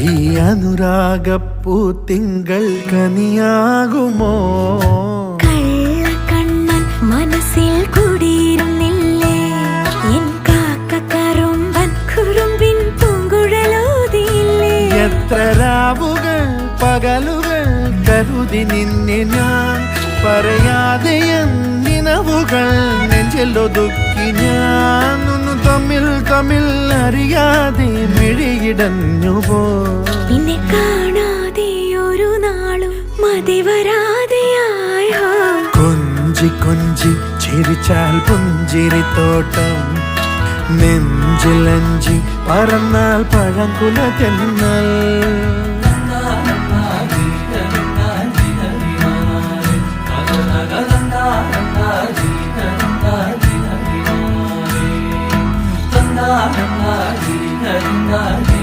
ഈ അനുരാഗപ്പൂ തിങ്കൾ കനിയാകുമോ? കണ്ണൻ മനസ്സിൽ കുടിയിരുന്നില്ലേ എൻ കാക്ക കറുമ്പൻ കുറുമ്പിൻ പൂങ്കുഴലോതിയില്ലേ? എത്ര രാവുകൾ പകലുകൾ കരുതി നിന്നെ ഞാൻ പറയാതെ നിനവുകൾ നെഞ്ചിലൊതുക്കി ഞാൻ. തമ്മിൽ തമ്മിൽ അറിയാതെ മിഴിയിടഞ്ഞു പോ നിന്നെ കാണാതെ ഒരു നാളും മതി വരാതെയായോ? കൊഞ്ചി കൊഞ്ചി ചിരിച്ചാൽ പുഞ്ചിരിത്തോട്ടം നെഞ്ചിലഞ്ചി പറന്നാൽ പഴംകുല തെന്നൽ النادي النادي